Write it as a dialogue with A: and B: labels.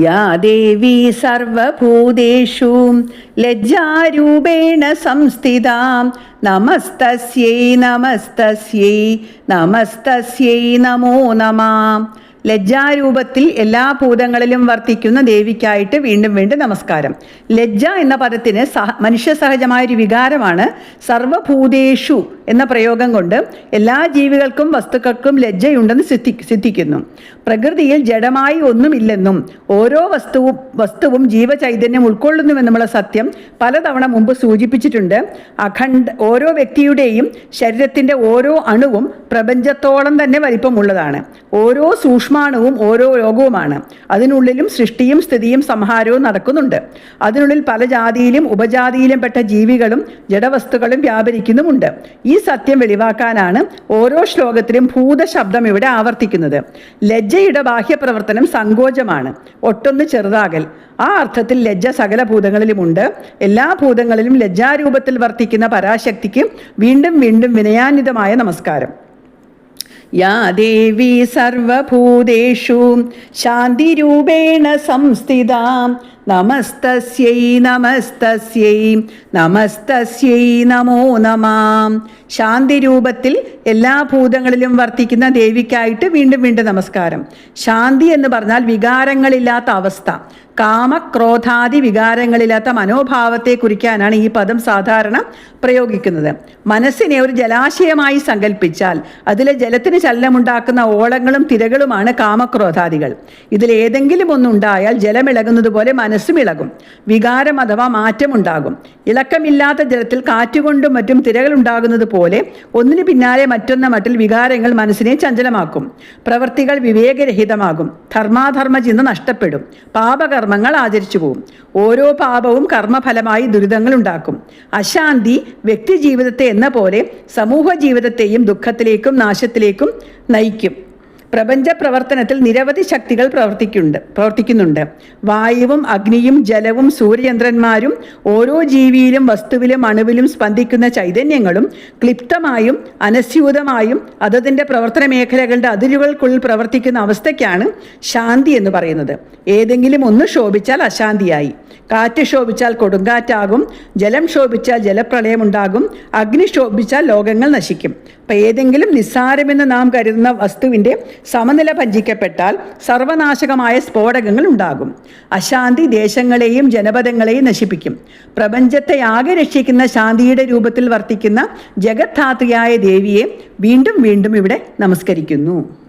A: യാ ദേവി സർവഭൂതേഷു ലജ്ജാരൂപേണ സംസ്ഥിതാ. നമസ്തസ്യൈ നമസ്തസ്യൈ നമസ്തസ്യൈ നമോ നമാ. ലജ്ജാരൂപത്തിൽ എല്ലാ ഭൂതങ്ങളിലും വർത്തിക്കുന്ന ദേവിക്കായിട്ട് വീണ്ടും വീണ്ടും നമസ്കാരം. ലജ്ജ എന്ന പദത്തിന് സഹ മനുഷ്യ സഹജമായ ഒരു വികാരമാണ് സർവഭൂതേഷു എന്ന പ്രയോഗം കൊണ്ട് എല്ലാ ജീവികൾക്കും വസ്തുക്കൾക്കും ലജ്ജയുണ്ടെന്ന് സിദ്ധി സിദ്ധിക്കുന്നു. പ്രകൃതിയിൽ ജഡമായി ഒന്നുമില്ലെന്നും ഓരോ വസ്തുവും വസ്തുവും ജീവചൈതന്യം ഉൾക്കൊള്ളുന്നുവെന്നുമുള്ള സത്യം പലതവണ മുമ്പ് സൂചിപ്പിച്ചിട്ടുണ്ട്. അഖണ്ഡ ഓരോ വ്യക്തിയുടെയും ശരീരത്തിന്റെ ഓരോ അണുവും പ്രപഞ്ചത്തോളം തന്നെ വലിപ്പമുള്ളതാണ്. ഓരോ സൂക്ഷ്മാണുവും ഓരോ ലോകവുമാണ് അതിനുള്ളിലും സൃഷ്ടിയും സ്ഥിതിയും സംഹാരവും നടക്കുന്നുണ്ട്. അതിനുള്ളിൽ പല ജാതിയിലും ഉപജാതിയിലും പെട്ട ജീവികളും ജഡവസ്തുക്കളും വ്യാപരിക്കുന്നുമുണ്ട്. ഈ സത്യം വെളിവാക്കാനാണ് ഓരോ ശ്ലോകത്തിലും ഭൂതശബ്ദം ഇവിടെ ആവർത്തിക്കുന്നത്. ലജ്ജയുടെ ബാഹ്യപ്രവർത്തനം സങ്കോചമാണ്. ഒട്ടൊന്ന് ചെറുതാകൽ. ആ അർത്ഥത്തിൽ ലജ്ജ സകല ഭൂതങ്ങളിലുമുണ്ട്. എല്ലാ ഭൂതങ്ങളിലും ലജ്ജാരൂപത്തിൽ വർത്തിക്കുന്ന പരാശക്തിക്ക് വീണ്ടും വീണ്ടും വിനയാന്വിതമായ നമസ്കാരം. യാ ദേവി സർവഭൂതേഷു ശാന്തിരൂപേണ സംസ്ഥിത നമസ്തസ്യൈ നമസ്തസ്യൈ നമസ്തസ്യൈ നമോ നമാം. ശാന്തി രൂപത്തിൽ എല്ലാ ഭൂതങ്ങളിലും വർത്തിക്കുന്ന ദേവിക്കായിട്ട് വീണ്ടും വീണ്ടും നമസ്കാരം. ശാന്തി എന്ന് പറഞ്ഞാൽ വികാരങ്ങളില്ലാത്ത അവസ്ഥ. കാമക്രോധാദി വികാരങ്ങളില്ലാത്ത മനോഭാവത്തെ കുറിക്കാനാണ് ഈ പദം സാധാരണ പ്രയോഗിക്കുന്നത്. മനസ്സിനെ ഒരു ജലാശയമായി സങ്കല്പിച്ചാൽ അതിലെ ജലത്തിന് ചലനമുണ്ടാക്കുന്ന ഓളങ്ങളും തിരകളുമാണ് കാമക്രോധാദികൾ. ഇതിലേതെങ്കിലും ഒന്നുണ്ടായാൽ ജലമിളകുന്നത് പോലെ മനസ്സും ഇളകും വികാരം അഥവാ മാറ്റമുണ്ടാകും. ഇളക്കമില്ലാത്ത ജലത്തിൽ കാറ്റുകൊണ്ടും മറ്റും തിരകൾ ഉണ്ടാകുന്നത് പോലെ ഒന്നിന് പിന്നാലെ മറ്റൊന്ന മട്ടിൽ വികാരങ്ങൾ മനസ്സിനെ ചഞ്ചലമാക്കും. പ്രവൃത്തികൾ വിവേകരഹിതമാകും. ധർമാധർമ്മ ചിന്ത നഷ്ടപ്പെടും. പാപകർമ്മങ്ങൾ ആചരിച്ചു പോകും ഓരോ പാപവും കർമ്മഫലമായി ദുരിതങ്ങൾ ഉണ്ടാക്കും. അശാന്തി വ്യക്തി ജീവിതത്തെ എന്ന പോലെ സമൂഹ ജീവിതത്തെയും ദുഃഖത്തിലേക്കും നാശത്തിലേക്കും നയിക്കും. പ്രപഞ്ച പ്രവർത്തനത്തിൽ നിരവധി ശക്തികൾ പ്രവർത്തിക്കുന്നുണ്ട് പ്രവർത്തിക്കുന്നുണ്ട്. വായുവും അഗ്നിയും ജലവും സൂര്യചന്ദ്രന്മാരും ഓരോ ജീവിയിലും വസ്തുവിലും അണുവിലും സ്പന്ദിക്കുന്ന ചൈതന്യങ്ങളും ക്ലിപ്തമായും അനസ്യൂതമായും അതതിന്റെ പ്രവർത്തന മേഖലകളുടെ അതിരുകൾക്കുള്ളിൽ പ്രവർത്തിക്കുന്ന അവസ്ഥയ്ക്കാണ് ശാന്തി എന്ന് പറയുന്നത്. ഏതെങ്കിലും ഒന്ന് ശോഭിച്ചാൽ അശാന്തിയായി. കാറ്റ് ശോഭിച്ചാൽ കൊടുങ്കാറ്റാകും ജലം ശോഭിച്ചാൽ ജലപ്രളയമുണ്ടാകും അഗ്നി ശോഭിച്ചാൽ ലോകങ്ങൾ നശിക്കും. അപ്പം ഏതെങ്കിലും നിസ്സാരമെന്ന് നാം കരുതുന്ന വസ്തുവിന്റെ സമനില ഭഞ്ജിക്കപ്പെട്ടാൽ സർവനാശകമായ സ്ഫോടകങ്ങൾ ഉണ്ടാകും. അശാന്തി ദേശങ്ങളെയും ജനപദങ്ങളെയും നശിപ്പിക്കും. പ്രപഞ്ചത്തെ ആകെ രക്ഷിക്കുന്ന ശാന്തിയുടെ രൂപത്തിൽ വർത്തിക്കുന്ന ജഗത്ധാത്രിയായ ദേവിയെ വീണ്ടും വീണ്ടും ഇവിടെ നമസ്കരിക്കുന്നു.